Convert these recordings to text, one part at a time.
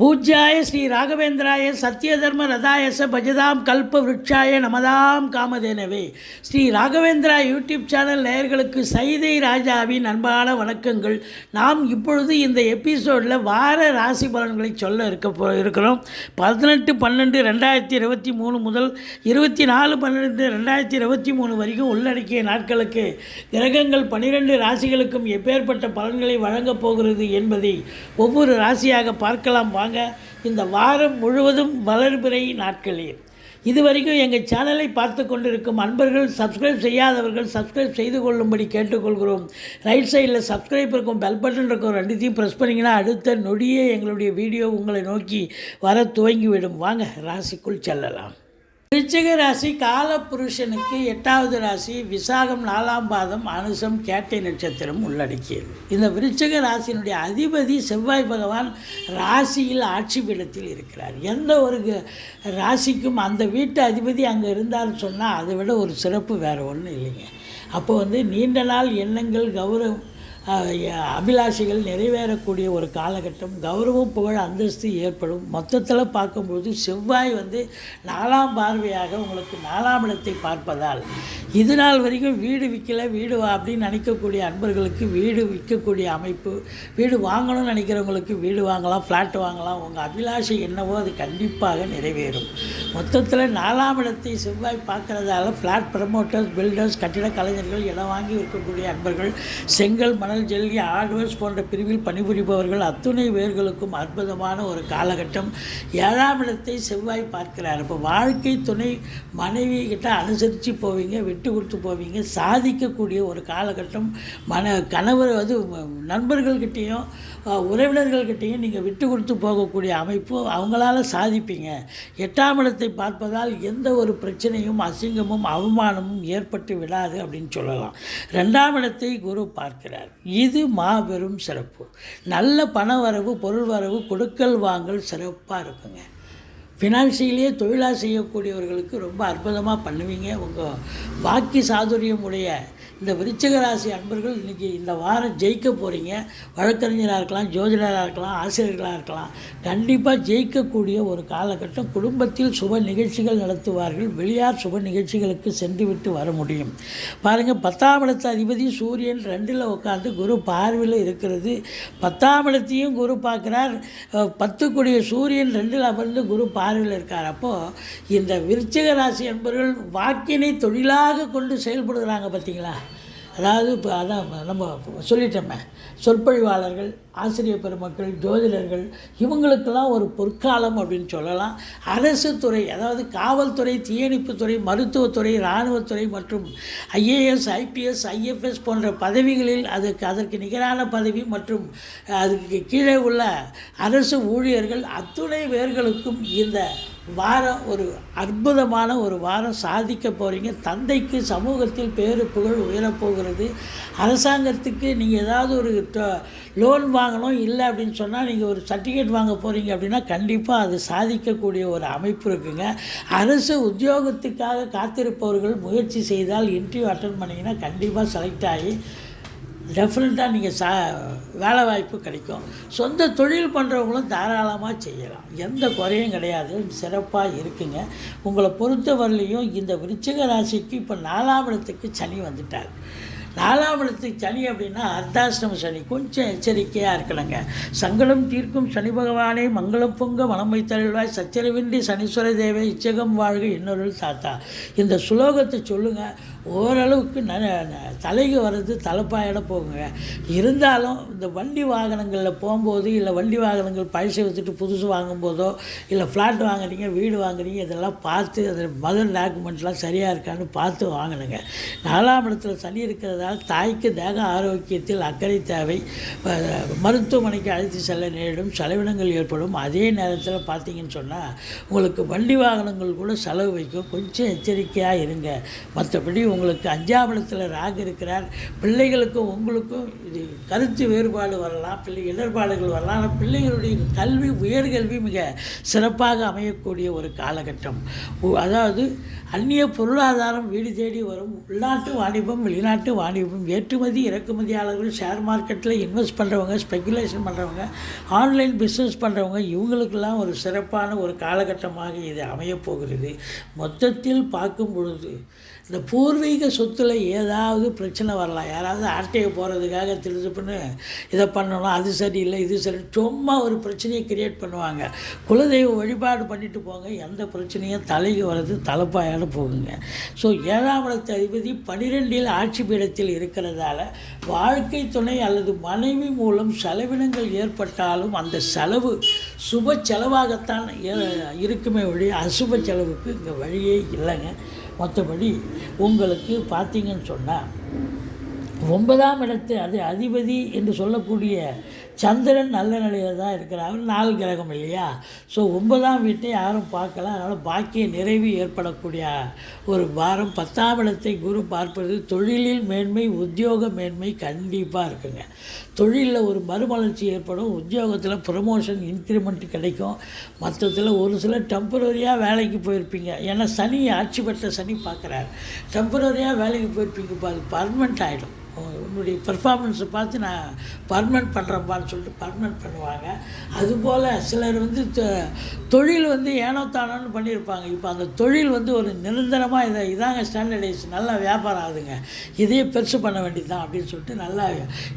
பூஜ்யாய ஸ்ரீ ராகவேந்திராய சத்யதர்ம ரதாயச பஜதாம் கல்ப விருட்சாய நமதாம் காமதேனவே. ஸ்ரீ ராகவேந்திரா யூடியூப் சேனல் நேயர்களுக்கு சைதை ராஜாவின் அன்பான வணக்கங்கள். நாம் இப்பொழுது இந்த எபிசோடில் வார ராசி பலன்களை சொல்ல இருக்க போ இருக்கிறோம். பதினெட்டு பன்னெண்டு ரெண்டாயிரத்தி இருபத்தி மூணு முதல் இருபத்தி நாலு பன்னெண்டு ரெண்டாயிரத்தி இருபத்தி மூணு வரைக்கும் உள்ளடக்கிய நாட்களுக்கு கிரகங்கள் பன்னிரெண்டு ராசிகளுக்கும் எப்பேற்பட்ட பலன்களை வழங்கப் போகிறது என்பதை ஒவ்வொரு ராசியாக பார்க்கலாம். வாங்க. இந்த வாரம் முழுவதும் வளர்பிறை நாட்களே. இதுவரைக்கும் எங்கள் சேனலை பார்த்து கொண்டிருக்கும் அன்பர்கள் சப்ஸ்கிரைப் செய்யாதவர்கள் சப்ஸ்கிரைப் செய்து கொள்ளும்படி கேட்டுக்கொள்கிறோம். ரைட் சைடில் சப்ஸ்கிரைப் இருக்கும் பெல் பட்டன் இருக்கும் ரெண்டுத்தையும் ப்ரெஸ் பண்ணிங்கன்னா அடுத்த நொடியே எங்களுடைய வீடியோ உங்களை நோக்கி வர துவங்கிவிடும். வாங்க ராசிக்குள் செல்லலாம். விருச்சிக ராசி காலபுருஷனுக்கு எட்டாவது ராசி விசாகம் நாலாம் பாதம் அனுசம் கேட்டை நட்சத்திரம் உள்ளடக்கியது. இந்த விருச்சிக ராசியினுடைய அதிபதி செவ்வாய் பகவான் ராசியில் ஆட்சி பீடத்தில் இருக்கிறார். எந்த ஒரு க- ராசிக்கும் அந்த வீட்டு அதிபதி அங்கே இருந்தார்னு சொன்னால் அதை விட ஒரு சிறப்பு வேறு ஒன்றும் இல்லைங்க. அப்போ வந்து நீண்ட நாள் எண்ணங்கள் கௌரவம் அபிலாஷைகள் நிறைவேறக்கூடிய ஒரு காலகட்டம். கௌரவம் புகழ் அந்தஸ்து ஏற்படும். மொத்தத்தில் பார்க்கும்போது செவ்வாய் வந்து நாலாம் பார்வையாக உங்களுக்கு நாலாம் இடத்தை பார்ப்பதால் இது நாள் வரைக்கும் வீடு விற்கல வீடு வா அப்படின்னு நினைக்கக்கூடிய அன்பர்களுக்கு வீடு விற்கக்கூடிய அமைப்பு வீடு வாங்கணும்னு நினைக்கிறவங்களுக்கு வீடு வாங்கலாம் ஃப்ளாட் வாங்கலாம். உங்கள் அபிலாஷை என்னவோ அது கண்டிப்பாக நிறைவேறும். மொத்தத்தில் நாலாம் இடத்தை செவ்வாய் பார்க்கறதால ஃப்ளாட் ப்ரமோட்டர்ஸ் பில்டர்ஸ் கட்டிட கலைஞர்கள் இடம் வாங்கி விற்கக்கூடிய அன்பர்கள் செங்கல் மணல் ஜல்லி ஹார்ட்வேர்ஸ் போன்ற பிரிவில் பணிபுரிபவர்கள் அத்துணை வேர்களுக்கும் அற்புதமான ஒரு காலகட்டம். ஏழாம் இடத்தை செவ்வாய் பார்க்கிறார். இப்போ வாழ்க்கை துணை மனைவி கிட்ட அனுசரித்து போவீங்க விட்டு கொடுத்து போவீங்க சாதிக்கக்கூடிய ஒரு காலகட்டம். மன கணவர் அது நண்பர்கள்கிட்டேயும் உறவினர்கள்கிட்டையும் உறவினர்கள்கிட்டேயும் நீங்கள் விட்டு கொடுத்து போகக்கூடிய அமைப்பு அவங்களால சாதிப்பீங்க. எட்டாம் இடத்தை பார்ப்பதால் எந்த ஒரு பிரச்சனையும் அசிங்கமும் அவமானமும் ஏற்பட்டு விடாது அப்படின்னு சொல்லலாம். ரெண்டாம் இடத்தை குரு பார்க்கிறார். இது மாபெரும் சிறப்பு. நல்ல பண வரவு பொருள் வரவு கொடுக்கல் வாங்கல் சிறப்பாக இருக்குங்க. ஃபினான்சியலே தொழிலாக செய்யக்கூடியவர்களுக்கு ரொம்ப அற்புதமாக பண்ணுவீங்க. உங்கள் வாக்கி சாதுரியமுடைய இந்த விருச்சிக ராசி அன்பர்கள் இன்றைக்கி இந்த வாரம் ஜெயிக்க போகிறீங்க வழக்கறிஞராக இருக்கலாம் ஜோதிடராக இருக்கலாம் ஆசிரியர்களாக இருக்கலாம். கண்டிப்பாக ஜெயிக்கக்கூடிய ஒரு காலகட்டம் குடும்பத்தில் சுப நிகழ்ச்சிகள் நடத்துவார்கள். வெளியார் சுப நிகழ்ச்சிகளுக்கு சென்றுவிட்டு வர முடியும். பாருங்கள் பத்தாம் இடத்து அதிபதி சூரியன் ரெண்டில் உட்காந்து குரு பார்வையில் இருக்கிறது. பத்தாம் இடத்தையும் குரு பார்க்குறார். பத்து பத்துக்குடிய சூரியன் ரெண்டில் அமர்ந்து குரு பார்வையில் இருக்கார். அப்போது இந்த விருச்சிக ராசி என்பவர்கள் வாக்கினை தொழிலாக கொண்டு செயல்படுகிறாங்க பார்த்தீங்களா அதாவது இப்போ அதான் நம்ம சொல்லிட்டோமே சொற்பொழிவாளர்கள் ஆசிரியர் பெருமக்கள் ஜோதிடர்கள் இவங்களுக்கெல்லாம் ஒரு பொற்காலம் அப்படின்னு சொல்லலாம். அரசு துறை அதாவது காவல்துறை தீயணைப்புத்துறை மருத்துவத்துறை இராணுவத்துறை மற்றும் ஐஏஎஸ் ஐபிஎஸ் ஐஎஃப்எஸ் போன்ற பதவிகளில் அதுக்கு அதற்கு நிகரான பதவி மற்றும் அதுக்கு கீழே உள்ள அரசு ஊழியர்கள் அத்துணை வேர்களுக்கும் இந்த வாரம் ஒரு அற்புதமான ஒரு வாரம் சாதிக்க போகிறீங்க தந்தைக்கு சமூகத்தில் பேரு புகழ் உயரப்போகிறது அரசாங்கத்துக்கு நீங்கள் ஏதாவது ஒரு லோன் வாங்கணும் இல்லை அப்படின்னு சொன்னால் நீங்கள் ஒரு சர்டிஃபிகேட் வாங்க போகிறீங்க அப்படின்னா கண்டிப்பாக அது சாதிக்கக்கூடிய ஒரு அமைப்பு இருக்குங்க. அரசு உத்தியோகத்துக்காக காத்திருப்பவர்கள் முயற்சி செய்தால் இன்டர்வியூ அட்டன் பண்ணிங்கன்னா கண்டிப்பாக செலக்ட் ஆகி டெஃபினட்டாக நீங்கள் சா வேலை வாய்ப்பு கிடைக்கும். சொந்த தொழில் பண்ணுறவங்களும் தாராளமாக செய்யலாம். எந்த குறையும் கிடையாது. சிறப்பாக இருக்குங்க. உங்களை பொறுத்தவரையிலையும் இந்த விருச்சிக ராசிக்கு இப்போ நாலாம் இடத்துக்கு சனி வந்துட்டார். நாலாம் சனி அப்படின்னா அர்த்தாஷ்டம சனி. கொஞ்சம் எச்சரிக்கையாக இருக்கணுங்க. சங்கடம் தீர்க்கும் சனி பகவானே மங்களம் பொங்க மனம் வைத்தருள்வாய். சச்சரவின்றி சனீஸ்வர தேவை இச்சகம் வாழ்க இன்னொரு தாத்தா. இந்த சுலோகத்தை சொல்லுங்கள் ஓரளவுக்கு ந ந- தலைக்கு வர்றது தலைப்பாயிட போகுங்க. இருந்தாலும் இந்த வண்டி வாகனங்களில் போகும்போது இல்லை வண்டி வாகனங்கள் பழசை வச்சுட்டு புதுசு வாங்கும்போதோ இல்லை ஃப்ளாட் வாங்குறீங்க வீடு வாங்குறீங்க இதெல்லாம் பார்த்து அந்த மதர் டாக்குமெண்ட்லாம் சரியாக இருக்கான்னு பார்த்து வாங்கணுங்க. நாலாம் இடத்துல சனி இருக்கிறதால தாய்க்கு தேக ஆரோக்கியத்தில் அக்கறை தேவை. மருத்துவமனைக்கு அழைத்து செல்ல நேரிடும் செலவினங்கள் ஏற்படும். அதே நேரத்தில் பார்த்தீங்கன்னு சொன்னால் உங்களுக்கு வண்டி வாகனங்கள் கூட செலவு வைக்கும். கொஞ்சம் எச்சரிக்கையாக இருங்க. மற்றபடி உங்களுக்கு அஞ்சாம் இடத்துல ராகு இருக்கிறார். பிள்ளைகளுக்கும் உங்களுக்கும் இது கருத்து வேறுபாடு வரலாம். பிள்ளை இடர்பாடுகள் வரலாம். ஆனால் பிள்ளைகளுடைய கல்வி உயர்கல்வி மிக சிறப்பாக அமையக்கூடிய ஒரு காலகட்டம். அதாவது அந்நிய பொருளாதாரம் வீடு தேடி வரும். உள்நாட்டு வாணிபம் வெளிநாட்டு வாணிபம் ஏற்றுமதி இறக்குமதியாளர்கள் ஷேர் மார்க்கெட்டில் இன்வெஸ்ட் பண்ணுறவங்க ஸ்பெக்குலேஷன் பண்ணுறவங்க ஆன்லைன் பிஸ்னஸ் பண்ணுறவங்க இவங்களுக்கெல்லாம் ஒரு சிறப்பான ஒரு காலகட்டமாக இது அமையப்போகிறது மொத்தத்தில் பார்க்கும் பொழுது இந்த பூர்வீக சொத்துல ஏதாவது பிரச்சனை வரலாம். யாராவது ஆட்டையை போகிறதுக்காக திருதுப்புன்னு இதை பண்ணணும் அது சரியில்லை இது சரி சும்மா ஒரு பிரச்சனையை கிரியேட் பண்ணுவாங்க. குலதெய்வ வழிபாடு பண்ணிட்டு போங்க எந்த பிரச்சனையும் தலைக்கு வர்றது தலைப்பாயால போகுங்க. ஸோ ஏழாம் இடத்து அதிபதி பனிரெண்டில் ஆட்சி பீடத்தில் இருக்கிறதால வாழ்க்கை துணை அல்லது மனைவி மூலம் செலவினங்கள் ஏற்பட்டாலும் அந்த செலவு சுப செலவாகத்தான் ஏ- இருக்குமே ஒழிய அசுப செலவுக்கு இங்கே வழியே இல்லைங்க. மற்றபடி உங்களுக்கு பார்த்தீங்கன்னு சொன்னால் ஒன்பதாம் இடத்து அது அதிபதி என்று சொல்லக்கூடிய சந்திரன் நல்ல நிலையில் தான் இருக்கிறார். அவர் நாலு கிரகம் இல்லையா? ஸோ ஒன்பதாம் வீட்டை யாரும் பார்க்கல. அதனால் பாக்கிய நிறைவு ஏற்படக்கூடிய ஒரு வாரம். பத்தாம் இடத்தை குரு பார்ப்பது தொழிலில் மேன்மை உத்தியோக மேன்மை கண்டிப்பாக இருக்குங்க. தொழிலில் ஒரு மறுமலர்ச்சி ஏற்படும். உத்தியோகத்தில் ப்ரமோஷன் இன்க்ரிமெண்ட் கிடைக்கும். மற்றத்தில் ஒரு சிலர் டெம்பரரியாக வேலைக்கு போயிருப்பீங்க. ஏன்னா சனி ஆட்சி பெற்ற சனி பார்க்குறாரு. டெம்பரரியாக வேலைக்கு போயிருப்பீங்க. அது பர்மனெண்ட் ஆகிடும் Oh. உன்னுடைய பெர்ஃபார்மன்ஸை பார்த்து நான் பர்மனெண்ட் பண்ணுறப்பான்னு சொல்லிட்டு பர்மனெண்ட் பண்ணுவாங்க. அதுபோல் சிலர் வந்து தொழில் வந்து ஏனோ தானோன்னு பண்ணியிருப்பாங்க. இப்போ அந்த தொழில் வந்து ஒரு நிரந்தரமாக இதை இதாங்க ஸ்டாண்டர்டைஸ் நல்லா வியாபாரம் ஆகுதுங்க. இதையே பெருசு பண்ண வேண்டியது தான் அப்படின்னு சொல்லிட்டு நல்லா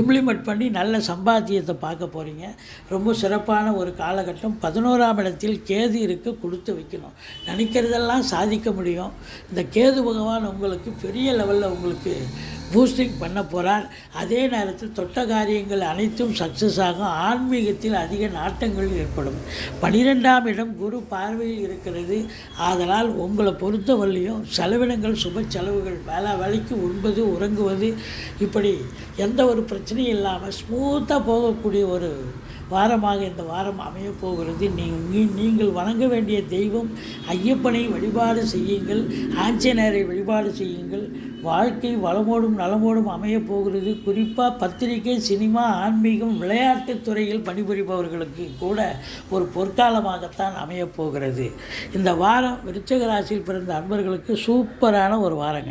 இம்ப்ளிமெண்ட் பண்ணி நல்ல சம்பாத்தியத்தை பார்க்க போகிறீங்க ரொம்ப சிறப்பான ஒரு காலகட்டம். பதினோராம் இடத்தில் கேது இருக்க கொடுத்து வைக்கணும். நினைக்கிறதெல்லாம் சாதிக்க முடியும். இந்த கேது பகவான் உங்களுக்கு பெரிய லெவலில் உங்களுக்கு பூஸ்டிங் பண்ண போகிறார் அதே நேரத்தில் தொட்ட காரியங்கள் அனைத்தும் சக்ஸஸ் ஆகும். ஆன்மீகத்தில் அதிக நாட்டங்கள் ஏற்படும். பனிரெண்டாம் இடம் குரு பார்வையில் இருக்கிறது. ஆதலால் உங்களை பொறுத்தவரையிலையும் செலவினங்கள் சுப செலவுகள் வேலை வேலைக்கு உண்பது உறங்குவது இப்படி எந்த ஒரு பிரச்சனையும் இல்லாமல் ஸ்மூத்தாக போகக்கூடிய ஒரு வாரமாக இந்த வாரம் அமையப் போகிறது. நீங்கள் நீங்கள் வணங்க வேண்டிய தெய்வம் ஐயப்பனை வழிபாடு செய்யுங்கள் ஆஞ்சநேயரை வழிபாடு செய்யுங்கள். வாழ்க்கை வளமோடும் நலமோடும் அமையப் போகிறது. குறிப்பாக பத்திரிகை சினிமா ஆன்மீகம் விளையாட்டுத் துறையில் பணிபுரிபவர்களுக்கு கூட ஒரு பொற்காலமாகத்தான் அமையப் போகிறது. இந்த வாரம் விருச்சக ராசியில் பிறந்த அன்பர்களுக்கு சூப்பரான ஒரு வாரங்க.